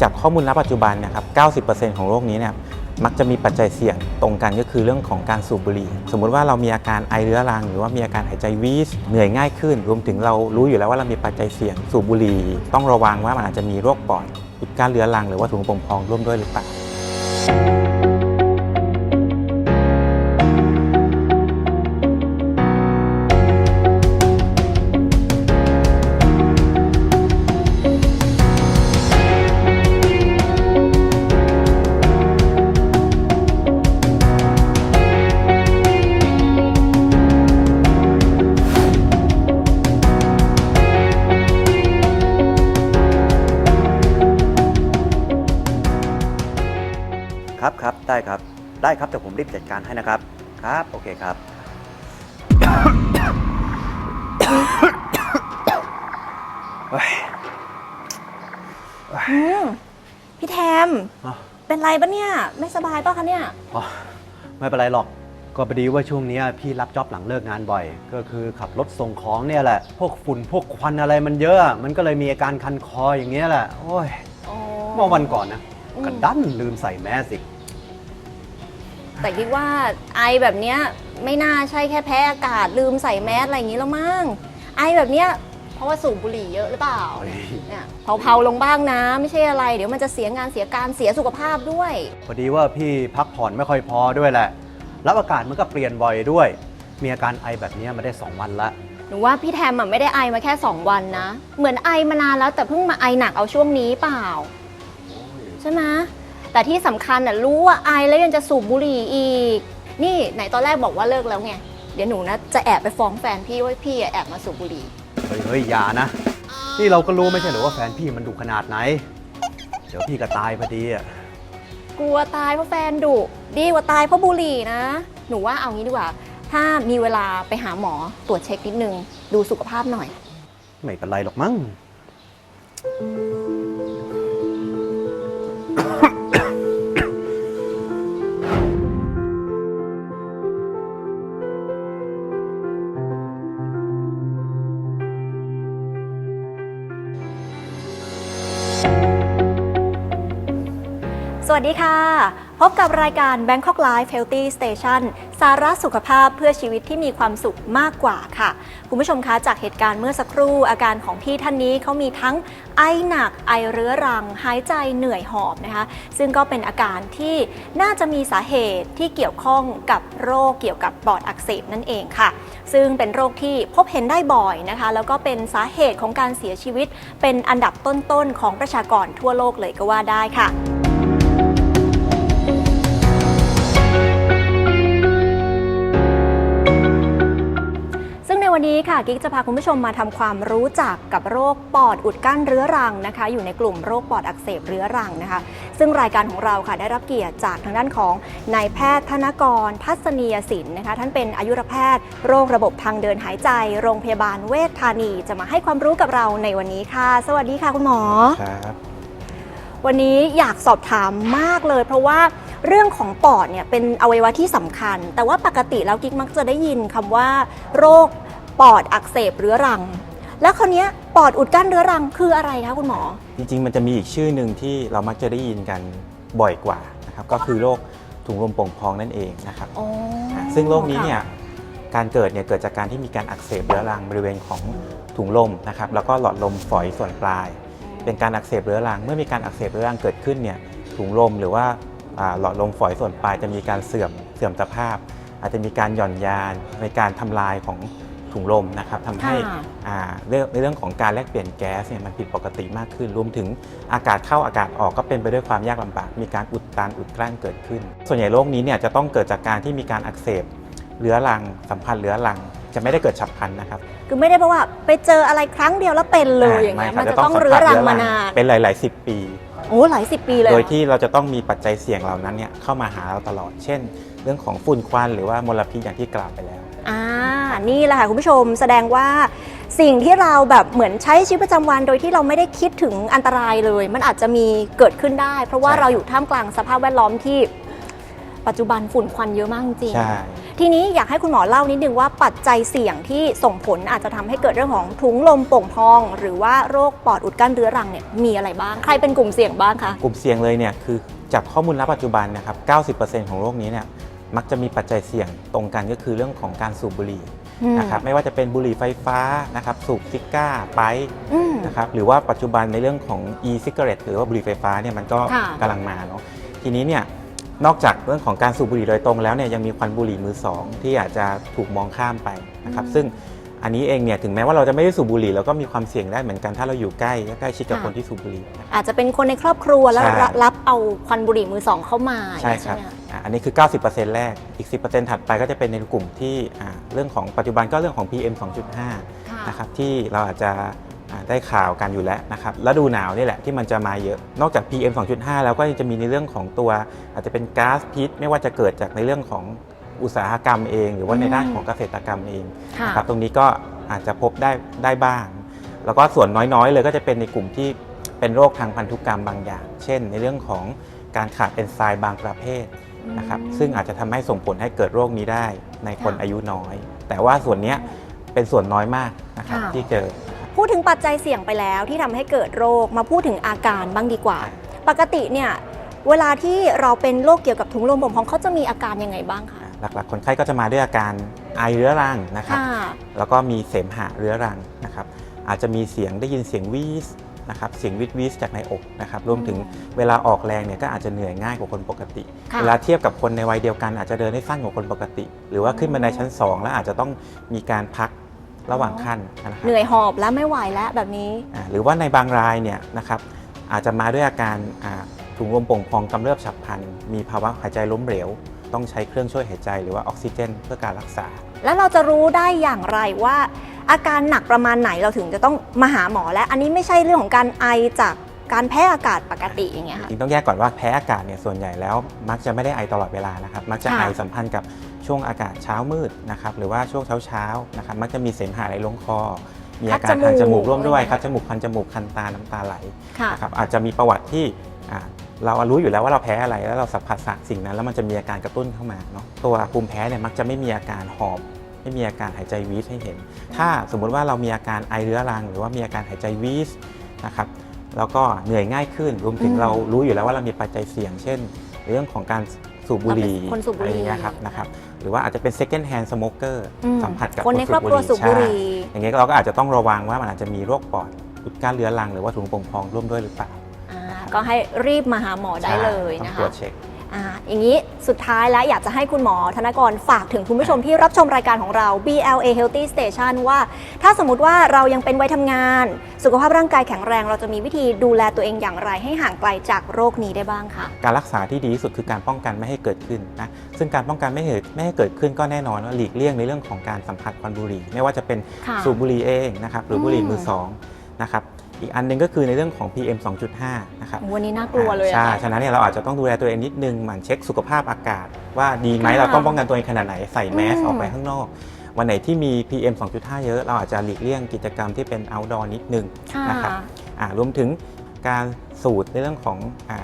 จากข้อมูลณปัจจุบันเนะครับ 90%ของโรคนี้เนี่ยมักจะมีปัจจัยเสี่ยงตรงกันก็คือเรื่องของการสูบบุหรี่ สมมุติว่าเรามีอาการไอเรื้อรัง หรือว่ามีอาการหายใจวีสเหนื่อยง่ายขึ้น รวมถึงเรารู้อยู่แล้วว่าเรามีปัจจัยเสี่ยงสูบบุหรี่ ต้องระวังว่ามันอาจจะมีโรคปอดอุดกั้นเรื้อรังหรือว่าถุงลมโป่งพองร่วมด้วยหรือเปล่า ครับครับได้ครับได้ครับแต่ผมรีบจัดการให้นะครับครับโอเคครับเฮ้ยอืมพี่แทม อ๋อ เป็นไรปะเนี่ย ไม่สบายปะคะเนี่ย อ๋อไม่เป็นไรหรอก ก็พอดีว่าช่วงเนี้ยพี่รับจ็อบหลังเลิกงานบ่อย ก็คือขับรถส่งของเนี่ยแหละ พวกฝุ่นพวกควันอะไรมันเยอะ มันก็เลยมีอาการคันคออย่างเงี้ยแหละ โอ้ยเมื่อวันก่อนนะอืมก็ดันลืมใส่แมสอีก แต่คิดว่าไอแบบเนี้ยไม่น่าใช่แค่แพ้อากาศลืมใส่แมสอะไรอย่างนี้แล้วมั้งไอแบบเนี้ยเพราะว่าสูบบุหรี่เยอะหรือเปล่าโอ้ยเนี่ยเผาๆลงบ้างนะ ไม่ใช่อะไร เดี๋ยวมันจะเสียงานเสียการเสียสุขภาพด้วย พอดีว่าพี่พักผ่อนไม่ค่อยพอด้วยแหละ รับอากาศมันก็เปลี่ยนบ่อยด้วย มีอาการไอแบบเนี้ยมาได้ 2 วันละหนูว่าพี่แทมอะไม่ได้ไอมาแค่ 2 วันนะ เหมือนไอมานานแล้วแต่เพิ่งมาไอหนักเอาช่วงนี้เปล่า ใช่ไหม แต่ที่สำคัญอะรู้ว่าไอแล้วยังจะสูบบุหรี่อีก นี่ไหนตอนแรกบอกว่าเลิกแล้วไง เดี๋ยวหนูนะจะแอบไปฟ้องแฟนพี่ว่าพี่อะแอบมาสูบบุหรี่ เฮ้ยเฮ้ยอย่านะ นี่เราก็รู้ไม่ใช่เหรือว่าแฟนพี่มันดุขนาดไหน เดี๋ยวพี่ก็ตายพอดีอะ กลัวตายเพราะแฟนดุดีกว่าตายเพราะบุหรี่นะ หนูว่าเอางี้ดีกว่า ถ้ามีเวลาไปหาหมอตรวจเช็คนิดนึง ดูสุขภาพหน่อย ไม่เป็นไรหรอกมั้ง วัสดีค่ะ พบกับรายการ Bangkok Life Healthy Station สาระสุขภาพเพื่อชีวิตที่มีความสุขมากกว่าค่ะ คุณผู้ชมคะจากเหตุการณ์เมื่อสักครู่ อาการของพี่ท่านนี้เขามีทั้งไอหนักไอเรื้อรัง หายใจเหนื่อยหอบนะคะ ซึ่งก็เป็นอาการที่น่าจะมีสาเหตุที่เกี่ยวข้องกับโรคเกี่ยวกับปอดอักเสบนั่นเองค่ะ ซึ่งเป็นโรคที่พบเห็นได้บ่อยนะคะ แล้วก็เป็นสาเหตุของการเสียชีวิต เป็นอันดับต้นๆของประชากรทั่วโลกเลยก็ว่าได้ค่ะ วันนี้ค่ะกิ๊กจะพาคุณผู้ชมมาทำความรู้จักกับโรคปอดอุดกั้นเรื้อรังนะคะ อยู่ในกลุ่มโรคปอดอักเสบเรื้อรังนะคะ ซึ่งรายการของเราค่ะได้รับเกียรติจากทางด้านของนายแพทย์ธนกร ทัศนียศิลป์นะคะ ท่านเป็นอายุรแพทย์ โรคระบบทางเดินหายใจ โรงพยาบาลเวชธานี จะมาให้ความรู้กับเราในวันนี้ค่ะ สวัสดีค่ะคุณหมอครับวันนี้อยากสอบถามมากเลย เพราะว่าเรื่องของปอดเนี่ยเป็นอวัยวะที่สำคัญ แต่ว่าปกติแล้วกิ๊กมักจะได้ยินคำว่าโรค ปอดอักเสบเรื้อรัง แล้วคราวเนี้ยปอดอุดกั้นเรื้อรังคืออะไรคะคุณหมอ จริงๆ มันจะมีอีกชื่อหนึ่งที่เรามักจะได้ยินกันบ่อยกว่านะครับก็คือโรคถุงลมโป่งพองนั่นเองนะครับอ๋ออะซึ่งโรคนี้ค่ะเนี่ยการเกิดเนี่ยเกิดจากการที่มีการอักเสบเรื้อรังบริเวณของถุงลมนะครับแล้วก็หลอดลมฝอยส่วนปลาย เป็นการอักเสบเรื้อรัง เมื่อมีการอักเสบเรื้อรังเกิดขึ้นเนี่ยถุงลมหรือว่าอ่าหลอดลมฝอยส่วนปลายจะมีการเสื่อมเสื่อมสภาพ อาจจะมีการหย่อนยานในการทำลายของ ถุงลมนะครับทำให้ค่ะอ่าเรื่องในเรื่องของการแลกเปลี่ยนแก๊สเนี่ยมันผิดปกติมากขึ้น รวมถึงอากาศเข้าอากาศออกก็เป็นไปด้วยความยากลำบาก มีการอุดตันอุดกลั้นเกิดขึ้น ส่วนใหญ่โรคนี้เนี่ยจะต้องเกิดจากการที่มีการอักเสบเรื้อรัง สัมพันธ์เรื้อรัง จะไม่ได้เกิดฉับพลันนะครับ คือไม่ได้เพราะว่าไปเจออะไรครั้งเดียวแล้วเป็นเลยอย่างเงี้ยไคมันบจะต้องเรื้อรังมานานเป็นหลาย ๆ 10 ปีโอ้หลายสิบปีเลย โดเหรยอที่เราจะต้องมีปัจจัยเสี่ยงเหล่านั้นเนี่ยเข้ามาหาเราตลอด เช่น เรื่องของฝุ่นควันหรือว่ามลพิษอย่างที่กล่าวไปแล้วอ่า นี่แหละค่ะคุณผู้ชมแสดงว่าสิ่งที่เราแบบเหมือนใช้ชีวิตประจำวัน โดยที่เราไม่ได้คิดถึงอันตรายเลย มันอาจจะมีเกิดขึ้นได้ เพราะว่าใช่ เราอยู่ท่ามกลางสภาพแวดล้อมที่ ปัจจุบันฝุ่นควันเยอะมากจริงใช่ ทีนี้อยากให้คุณหมอเล่านิดนึงว่าปัจจัยเสี่ยงที่ส่งผลอาจจะทำให้เกิดเรื่องของถุงลมโป่งพอง หรือว่าโรคปอดอุดกั้นเรื้อรังเนี่ยมีอะไรบ้าง ใครเป็นกลุ่มเสี่ยงบ้างคะ กลุ่มเสี่ยงเลยเนี่ยคือจากข้อมูลณปัจจุบันนะครับ 90%ของโรคนี้เนี่ยมักจะมีปัจจัยเสี่ยงตรงกันก็คือเรื่องของการสูบบุหรี่อืม นะครับไม่ว่าจะเป็นบุหรี่ไฟฟ้านะครับสูบซิก้าไปอืมนะครับหรือว่าปัจจุบันในเรื่องของ e-cigarette หรือว่าบุหรี่ไฟฟ้าเนี่ยมันก็ค่ะกำลังมาเนาะทีนี้เนี่ยนอกจากเรื่องของการสูบบุหรี่โดยตรงแล้วเนี่ยยังมีควันบุหรี่มือสองที่อาจจะถูกมองข้ามไปนะครับซึ่งอันนี้เองเนี่ยถึงแม้ว่าเราจะไม่ได้สูบบุหรี่เราก็มีความเสี่ยงได้เหมือนกันถ้าเราอยู่ใกล้ใกล้ชิดกับคนที่สูบบุหรี่นะครับอาจจะเป็นคนในครอบครัวแล้วใช่รับรับเอาควันบุหรี่มือสองเข้ามาใช่ครับไหมะ อ่าอันนี้คือ 90%แรก อีก 10%ถัดไปก็จะเป็นในกลุ่มที่อ่าเรื่องของปัจจุบันก็เรื่องของ PM 2.5นะครับที่เราอาจจะอ่าได้ข่าวกันอยู่แล้วนะครับฤดูหนาวนี่แหละที่มันจะมาเยอะ นอกจาก PM 2.5 แล้วก็ยังจะมีในเรื่องของตัวอาจจะเป็นก๊าซพิษ ไม่ว่าจะเกิดจากในเรื่องของอุตสาหกรรมเอง หรือว่าในด้านของเกษตรกรรมเองค่ะนะครับตรงนี้ก็อาจจะพบได้ได้บ้าง แล้วก็ส่วนน้อยๆ เลยก็จะเป็นในกลุ่มที่เป็นโรคทางพันธุกรรมบางอย่าง เช่น ในเรื่องของการขาดเอนไซม์บางประเภท นะครับซึ่งอาจจะทำให้ส่งผลให้เกิดโรคนี้ได้ในคนค่ะอายุน้อย แต่ว่าส่วนเนี้ยเป็นส่วนน้อยมากนะครับค่ะที่เจอ พูดถึงปัจจัยเสี่ยงไปแล้วที่ทำให้เกิดโรคมาพูดถึงอาการบ้างดีกว่า ปกติเนี่ยเวลาที่เราเป็นโรคเกี่ยวกับถุงลมโป่งพองเขาจะมีอาการยังไงบ้างคะหลักๆ คนไข้ก็จะมาด้วยอาการไอเรื้อรังนะครับค่ะแล้วก็มีเสมหะเรื้อรังนะครับอาจจะมีเสียงได้ยินเสียงวีส นะครับเสียงวิดวีสจากในอกนะครับรวมถึงเวลาออกแรงเนี่ยก็อาจจะเหนื่อยง่ายกว่าคนปกติค่ะเวลาเทียบกับคนในวัยเดียวกันอาจจะเดินได้สั้นกว่าคนปกติ หรือว่าขึ้นบันไดชั้น 2 แล้วอาจจะต้องมีการพักระหว่างขั้นนะครับเหนื่อยหอบแล้วไม่ไหวแล้วแบบนี้อ่าหรือว่าในบางรายเนี่ยนะครับอาจจะมาด้วยอาการอ่าถุงลมโป่งพองกำเริบฉับพลันมีภาวะหายใจล้มเหลว ต้องใช้เครื่องช่วยหายใจหรือว่าออกซิเจน เพื่อการรักษา แล้วเราจะรู้ได้อย่างไรว่า อาการหนักประมาณไหนเราถึงจะต้องมาหาหมอและอันนี้ไม่ใช่เรื่องของการไอจากการแพ้อากาศปกติอย่างเงี้ยค่ะจริงต้องแยกก่อนว่าแพ้อากาศเนี่ยส่วนใหญ่แล้ว มักจะไม่ได้ไอตลอดเวลานะครับมักจะค่ะไอสัมพันธ์กับช่วงอากาศเช้ามืดนะครับหรือว่าช่วงเช้าเช้าๆนะครับมักจะมีเสมหะไหลลงคอ มีอาการคันจมูกร่วมด้วยคัดจมูกคันจมูกคันตาน้ำตาไหลค่ะนะครับอาจจะมีประวัติที่อ่า เรารู้อยู่แล้วว่าเราแพ้อะไรแล้วเราสัมผัสสิ่งนั้น แล้วมันจะมีอาการกระตุ้นเข้ามาเนาะตัวภูมิแพ้เนี่ยมักจะไม่มีอาการหอบ ไม่มีอาการหายใจวีสให้เห็น ถ้าสมมุติว่าเรามีอาการไอเรื้อรัง หรือว่ามีอาการหายใจวีสนะครับแล้วก็เหนื่อยง่ายขึ้นรวมถึงอืมเรารู้อยู่แล้วว่าเรามีปัจจัยเสี่ยง เช่น เรื่องของการสูบบุหรี่เราเป็นคนสูบบุหรี่อะไรอย่างเงี้ยครับนะครับหรือว่าอาจจะเป็น second hand smoker อืมสัมผัสกับคนในครอบครัวสูบบุหรี่ใช่อย่างเงี้ยเราก็อาจจะต้องระวังว่ามันอาจจะมีโรคปอดอุดกั้นเรื้อรังหรือว่าถุงโป่งพองร่วมด้วยหรือเปล่าอ่า ก็ให้รีบมาหาหมอได้เลยต้อนะงตรคะวจเช็ค อ่าอย่างนี้สุดท้ายแล้วอยากจะให้คุณหมอธนกรฝากถึงคุณผู้ชมที่รับชมรายการของเรา BLA Healthy Station ว่า ถ้าสมมติว่าเรายังเป็นวัยทำงาน สุขภาพร่างกายแข็งแรง เราจะมีวิธีดูแลตัวเองอย่างไร ให้ห่างไกลจากโรคนี้ได้บ้างคะ การรักษาที่ดีที่สุดคือการป้องกันไม่ให้เกิดขึ้นนะ ซึ่งการป้องกันไม่ให้ไม่ให้เกิดขึ้นก็แน่นอนว่าหลีกเลี่ยงในเรื่องของการสัมผัสควันบุหรี่ ไม่ว่าจะเป็นค่ะสูบบุหรี่เองนะครับหรือบุหรี่อืมมือสองนะครับ อีกอันหนึงก็คือในเรื่องของ PM 2.5 นะครับวันนี้น่ากลัวเลยอะใช่ค่ะฉะนั้นเนี่ยเราอาจจะต้องดูแลตัวเองนิดนึงหมั่นเช็คสุขภาพอากาศ ว่าดีไหมค่ะเราต้องป้องกันตัวเองขนาดไหนใส่แมสอืมออกไปข้างนอก วันไหนที่มี PM 2.5 เยอะ เราอาจจะหลีกเลี่ยงกิจกรรมที่เป็น outdoor นิดนึงค่ะนะครับอ่ารวมถึงการสูดในเรื่องของอา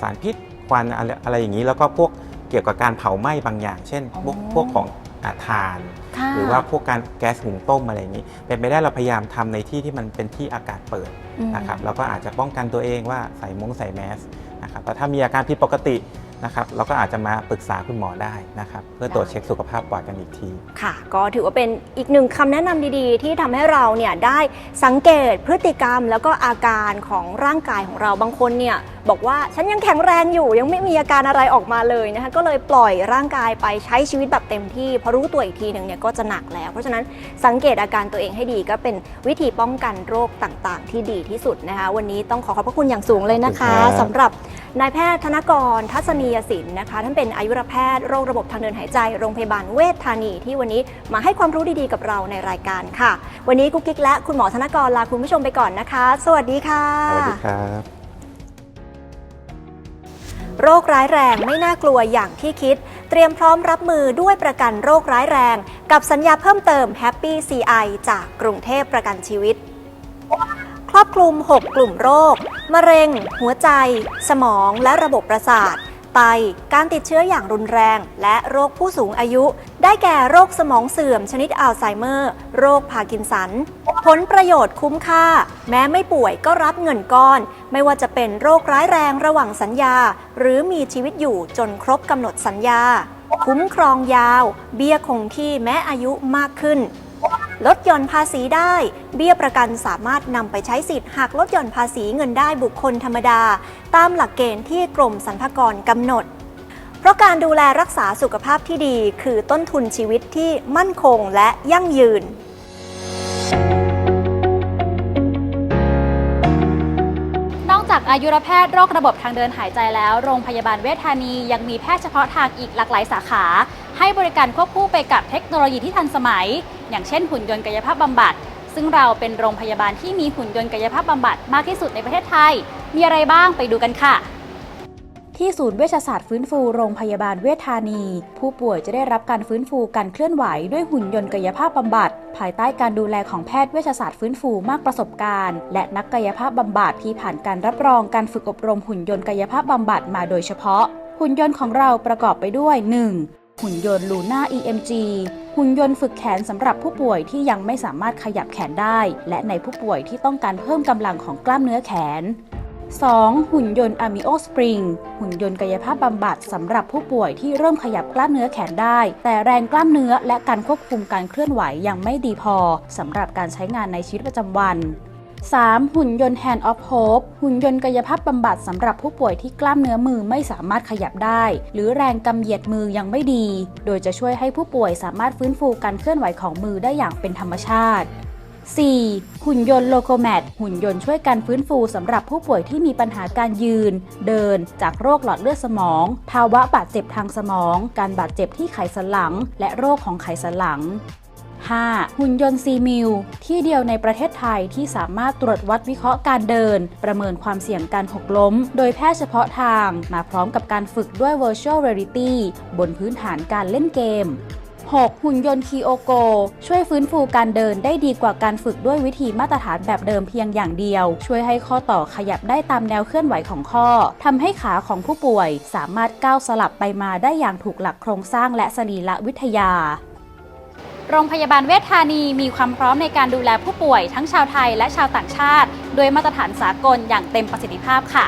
สารพิษควันอะไรอะไรอย่างนี้ แล้วก็พวกเกี่ยวกับการเผาไหม้บางอย่าง เช่นพวกอ๋อพวกของอาถ่านค่ะ หรือว่าพวกการแก๊สหุงต้มอะไรอย่างนี้ เป็นไปได้เราพยายามทำในที่ที่มันเป็นที่อากาศเปิดอืมนะครับแล้วก็อาจจะป้องกันตัวเองว่าใส่มงใส่แมสนะครับแต่ถ้ามีอาการผิดปกตินะครับเราก็อาจจะมาปรึกษาคุณหมอได้นะครับเพื่อตรวจเช็คสุขภาพปอดกันอีกที ค่ะ ก็ถือว่าเป็นอีกหนึ่งคำแนะนำดีๆ ที่ทำให้เราเนี่ยได้สังเกตพฤติกรรมแล้วก็อาการของร่างกายของเราบางคนเนี่ยบอกว่าฉันยังแข็งแรงอยู่ยังไม่มีอาการอะไรออกมาเลยนะคะก็เลยปล่อยร่างกายไปใช้ชีวิตแบบเต็มที่พอรู้ตัวอีกทีหนึ่งเนี่ยก็จะหนักแล้ว เพราะฉะนั้นสังเกตอาการตัวเองให้ดีก็เป็นวิธีป้องกันโรคต่างๆ ที่ดีที่สุดนะคะวันนี้ต้องขอขอบพระคุณอย่างสูงเลยนะคะขอบคุณครับสำหรับนายแพทย์ธนกรทัศนียศิลป์นะคะท่านเป็นอายุรแพทย์โรคระบบทางเดินหายใจโรงพยาบาลเวชธานีที่วันนี้มาให้ความรู้ดีๆ กับเราในรายการค่ะ วันนี้กุ๊กกิ๊กและคุณหมอธนกรลาคุณผู้ชมไปก่อนนะคะ สวัสดีค่ะ สวัสดีครับ โรคร้ายแรงไม่น่ากลัวอย่างที่คิด เตรียมพร้อมรับมือด้วยประกันโรคร้ายแรง กับสัญญาเพิ่มเติม Happy CI จากกรุงเทพประกันชีวิต ครอบคลุม 6 กลุ่มโรค มะเร็ง หัวใจ สมองและระบบประสาท ไต การติดเชื้ออย่างรุนแรง และโรคผู้สูงอายุ ได้แก่โรคสมองเสื่อมชนิดอัลไซเมอร์ โรคพาร์กินสัน ผลประโยชน์คุ้มค่า แม้ไม่ป่วยก็รับเงินก้อน ไม่ว่าจะเป็นโรคร้ายแรงระหว่างสัญญา หรือมีชีวิตอยู่จนครบกำหนดสัญญา คุ้มครองยาว เบี้ยคงที่แม้อายุมากขึ้น ลดหย่อนภาษีได้ เบี้ยประกันสามารถนำไปใช้สิทธิ์หักลดหย่อนภาษีเงินได้บุคคลธรรมดา ตามหลักเกณฑ์ที่กรมสรรพากรกำหนด เพราะการดูแลรักษาสุขภาพที่ดี คือต้นทุนชีวิตที่มั่นคงและยั่งยืนนอกจากอายุรแพทย์โรคระบบทางเดินหายใจแล้ว โรงพยาบาลเวชธานียังมีแพทย์เฉพาะทางอีกหลากหลายสาขา ให้บริการควบคู่ไปกับเทคโนโลยีที่ทันสมัย อย่างเช่นหุ่นยนต์กายภาพบำบัด ซึ่งเราเป็นโรงพยาบาลที่มีหุ่นยนต์กายภาพบำบัดมากที่สุดในประเทศไทย มีอะไรบ้างไปดูกันค่ะที่ศูนย์เวชศาสตร์ฟื้นฟูโรงพยาบาลเวชธานี ผู้ป่วยจะได้รับการฟื้นฟูการเคลื่อนไหวด้วยหุ่นยนต์กายภาพบำบัด ภายใต้การดูแลของแพทย์เวชศาสตร์ฟื้นฟูมากประสบการณ์ และนักกายภาพบำบัดที่ผ่านการรับรองการฝึกอบรมหุ่นยนต์กายภาพบำบัดมาโดยเฉพาะ หุ่นยนต์ของเราประกอบไปด้วย 1. หุ่นยนต์ลูน่า EMG หุ่นยนต์ฝึกแขนสำหรับผู้ป่วยที่ยังไม่สามารถขยับแขนได้ และในผู้ป่วยที่ต้องการเพิ่มกำลังของกล้ามเนื้อแขน 2. หุ่นยนต์ Amio Spring หุ่นยนต์กายภาพบำบัดสำหรับผู้ป่วยที่เริ่มขยับกล้ามเนื้อแขนได้ แต่แรงกล้ามเนื้อและการควบคุมการเคลื่อนไหวยังไม่ดีพอสำหรับการใช้งานในชีวิตประจำวัน 3. หุ่นยนต์ Hand of Hope หุ่นยนต์กายภาพบำบัดสำหรับผู้ป่วยที่กล้ามเนื้อมือไม่สามารถขยับได้ หรือแรงกำเหยียดมือยังไม่ดี โดยจะช่วยให้ผู้ป่วยสามารถฟื้นฟูการเคลื่อนไหวของมือได้อย่างเป็นธรรมชาติ 4. หุ่นยนต์โลโคแมตหุ่นยนต์ช่วยการฟื้นฟูสำหรับผู้ป่วยที่มีปัญหาการยืน เดิน จากโรคหลอดเลือดสมอง ภาวะบาดเจ็บทางสมอง การบาดเจ็บที่ไขสันหลัง และโรคของไขสันหลัง 5. หุ่นยนต์ซีมิลที่เดียวในประเทศไทยที่สามารถตรวจวัดวิเคราะห์การเดิน ประเมินความเสี่ยงการหกล้ม โดยแพทย์เฉพาะทางมาพร้อมกับการฝึกด้วย Virtual Reality บนพื้นฐานการเล่นเกม 6. หุ่นยนต์คีโอโก ช่วยฟื้นฟูการเดินได้ดีกว่าการฝึกด้วยวิธีมาตรฐานแบบเดิมเพียงอย่างเดียว ช่วยให้ข้อต่อขยับได้ตามแนวเคลื่อนไหวของข้อทำให้ขาของผู้ป่วยสามารถก้าวสลับไปมาได้อย่างถูกหลักโครงสร้างและสรีระวิทยา โรงพยาบาลเวชธานีมีความพร้อมในการดูแลผู้ป่วยทั้งชาวไทยและชาวต่างชาติ โดยมาตรฐานสากลอย่างเต็มประสิทธิภาพค่ะ